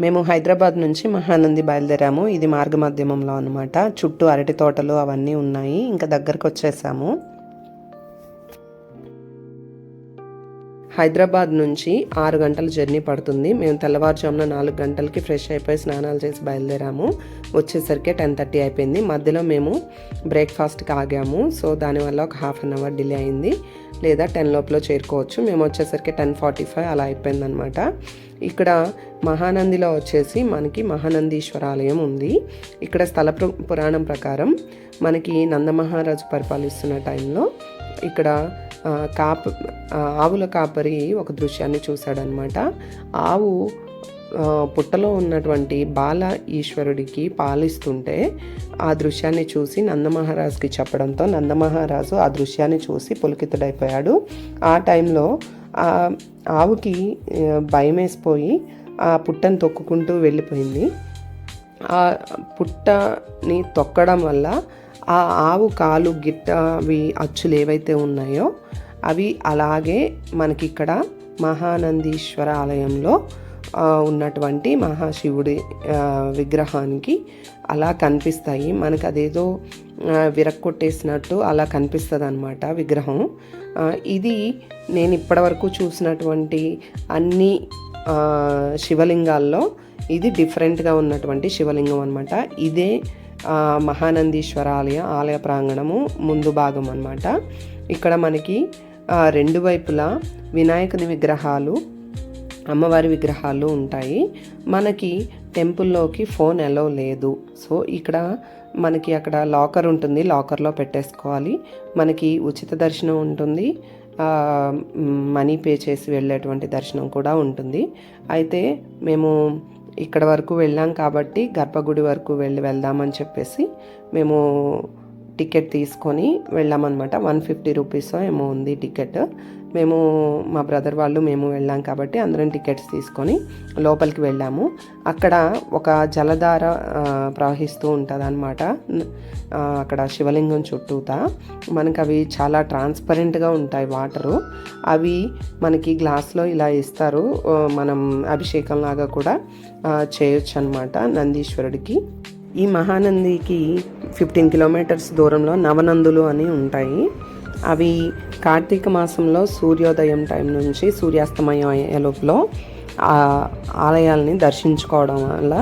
మేము హైదరాబాద్ నుంచి మహానంది బయలుదేరాము. ఇది మార్గ మధ్యమంలో అనమాట చుట్టూ అరటి తోటలు అవన్నీ ఉన్నాయి. ఇంకా దగ్గరకు వచ్చేసాము హైదరాబాద్ నుంచి ఆరు గంటల జర్నీ పడుతుంది. మేము తెల్లవారుజామున నాలుగు గంటలకి ఫ్రెష్ అయిపోయి స్నానాలు చేసి బయలుదేరాము. వచ్చేసరికి టెన్ థర్టీ అయిపోయింది. మధ్యలో మేము బ్రేక్ఫాస్ట్కి ఆగాము. సో దానివల్ల ఒక హాఫ్ అన్ అవర్ డిలే అయింది. లేదా టెన్ లోపల చేరుకోవచ్చు. మేము వచ్చేసరికి టెన్ ఫార్టీ ఫైవ్ అలా అయిపోయిందనమాట ఇక్కడ మహానందిలో వచ్చేసి మనకి మహానందీశ్వర ఆలయం ఉంది. ఇక్కడ స్థల పు- పురాణం ప్రకారం మనకి నందమహారాజు పరిపాలిస్తున్న టైంలో ఇక్కడ కాప ఆ, ఆవుల కాపరి ఒక దృశ్యాన్ని చూశాడనమాట ఆవు పుట్టలో ఉన్నటువంటి బాల ఈశ్వరుడికి పాలిస్తుంటే ఆ దృశ్యాన్ని చూసి నందమహారాజుకి చెప్పడంతో నందమహారాజు ఆ దృశ్యాన్ని చూసి పులకితుడైపోయాడు. ఆ టైంలో ఆ ఆవుకి భయమేసిపోయి భయం వేసిపోయి ఆ పుట్టను తొక్కుకుంటూ వెళ్ళిపోయింది. ఆ పుట్టని తొక్కడం వల్ల ఆ ఆవు కాలు గిట్ట అవి అచ్చులు ఏవైతే ఉన్నాయో అవి అలాగే మనకి ఇక్కడ మహానందీశ్వర ఆలయంలో ఉన్నటువంటి మహాశివుడి విగ్రహానికి అలా కనిపిస్తాయి. మనకు అదేదో విరక్కొట్టేసినట్టు అలా కనిపిస్తుంది అనమాట విగ్రహం. ఇది నేను ఇప్పటివరకు చూసినటువంటి అన్ని శివలింగాల్లో ఇది డిఫరెంట్గా ఉన్నటువంటి శివలింగం అనమాట ఇదే మహానందీశ్వర ఆలయ ఆలయ ప్రాంగణము ముందు భాగం అనమాట ఇక్కడ మనకి రెండు వైపులా వినాయకుని విగ్రహాలు అమ్మవారి విగ్రహాలు ఉంటాయి. మనకి టెంపుల్లోకి ఫోన్ ఎలో లేదు. సో ఇక్కడ మనకి అక్కడ లాకర్ ఉంటుంది. లాకర్లో పెట్టేసుకోవాలి. మనకి ఉచిత దర్శనం ఉంటుంది. మనీ పే చేసి వెళ్ళేటువంటి దర్శనం కూడా ఉంటుంది. అయితే మేము ఇక్కడ వరకు వెళ్ళాం కాబట్టి గర్భగుడి వరకు వెళ్ళి వెళ్దామని చెప్పేసి మేము టికెట్ తీసుకొని వెళ్ళామన్నమాట. వన్ ఫిఫ్టీ రూపీస్ ఏమో ఉంది టికెట్. మేము మా బ్రదర్ వాళ్ళు మేము వెళ్ళాం కాబట్టి అందరం టికెట్స్ తీసుకొని లోపలికి వెళ్ళాము. అక్కడ ఒక జలధార ప్రవహిస్తూ ఉంటుంది అనమాట అక్కడ శివలింగం చుట్టూతా. మనకి అవి చాలా ట్రాన్స్పరెంట్గా ఉంటాయి వాటరు. అవి మనకి గ్లాస్లో ఇలా ఇస్తారు. మనం అభిషేకం లాగా కూడా చేయొచ్చు అనమాట నందీశ్వరుడికి. ఈ మహానందికి ఫిఫ్టీన్ కిలోమీటర్స్ దూరంలో నవనందులు అని ఉంటాయి. అవి కార్తీక మాసంలో సూర్యోదయం టైం నుంచి సూర్యాస్తమయం అయ్యే లోపల ఆ ఆలయాల్ని దర్శించుకోవడం వల్ల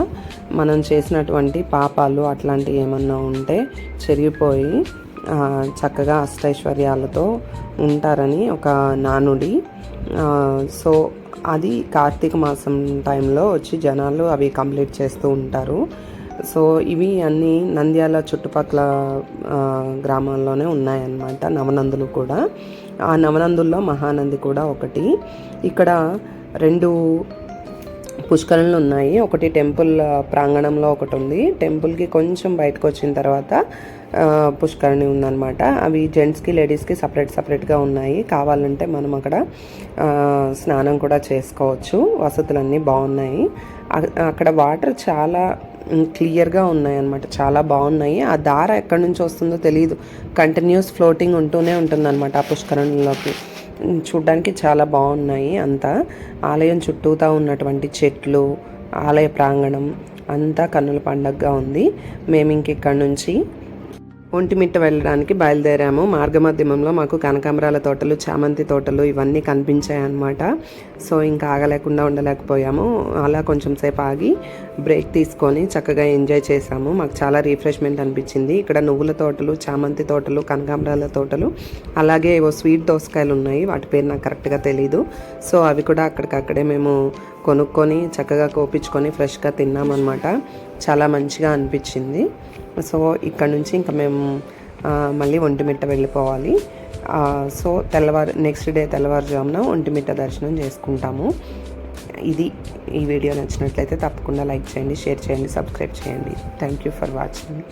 మనం చేసినటువంటి పాపాలు అట్లాంటివి ఏమన్నా ఉంటే చెరిగిపోయి చక్కగా అష్టైశ్వర్యాలతో ఉంటారని ఒక నానుడి. సో అది కార్తీక మాసం టైంలో వచ్చి జనాలు అవి కంప్లీట్ చేస్తూ ఉంటారు. సో ఇవి అన్నీ నంద్యాల చుట్టుపక్కల గ్రామాల్లోనే ఉన్నాయన్నమాట నవనందులు కూడా. ఆ నవనందుల్లో మహానంది కూడా ఒకటి. ఇక్కడ రెండు పుష్కరణలు ఉన్నాయి. ఒకటి టెంపుల్ ప్రాంగణంలో ఒకటి ఉంది. టెంపుల్కి కొంచెం బయటకు వచ్చిన తర్వాత పుష్కరణి ఉందన్నమాట. అవి జెంట్స్కి లేడీస్కి సపరేట్ సపరేట్గా ఉన్నాయి. కావాలంటే మనం అక్కడ స్నానం కూడా చేసుకోవచ్చు. వసతులన్నీ బాగున్నాయి. అక్కడ వాటర్ చాలా క్లియర్గా ఉన్నాయి అన్నమాట చాలా బాగున్నాయి. ఆ దార ఎక్కడి నుంచి వస్తుందో తెలియదు కంటిన్యూస్ ఫ్లోటింగ్ ఉంటూనే ఉంటుందన్నమాట ఆ పుష్కరణలోకి చూడ్డానికి చాలా బాగున్నాయి అంతా. ఆలయం చుట్టూతా ఉన్నటువంటి చెట్లు ఆలయ ప్రాంగణం అంతా కన్నుల పండగగా ఉంది. మేము ఇంక ఇక్కడ నుంచి ఒంటిమిట్ట వెళ్ళడానికి బయలుదేరాము. మార్గమధ్యమంలో మాకు కనకాంబరాల తోటలు చామంతి తోటలు ఇవన్నీ కనిపించాయి అన్నమాట సో ఇంకా ఆగలేకుండా ఉండలేకపోయాము. అలా కొంచెం సేపు ఆగి బ్రేక్ తీసుకొని చక్కగా ఎంజాయ్ చేసాము మాకు చాలా రిఫ్రెష్మెంట్ అనిపించింది. ఇక్కడ నువ్వుల తోటలు చామంతి తోటలు కనకాంబరాల తోటలు అలాగే ఏవో స్వీట్ దోసకాయలు ఉన్నాయి. వాటి పేరు నాకు కరెక్ట్గా తెలీదు. సో అవి కూడా అక్కడికక్కడే మేము కొనుక్కొని చక్కగా కోపించుకొని ఫ్రెష్గా తిన్నామన్నమాట. చాలా మంచిగా అనిపించింది. సో ఇక్కడ నుంచి ఇంకా మేము మళ్ళీ ఒంటిమిట్ట వెళ్ళిపోవాలి. సో తెల్లవారు నెక్స్ట్ డే తెల్లవారుజామున ఒంటిమిట్ట దర్శనం చేసుకుంటాము. ఇది ఈ వీడియో నచ్చినట్లయితే తప్పకుండా లైక్ చేయండి షేర్ చేయండి సబ్స్క్రైబ్ చేయండి. Thank you for watching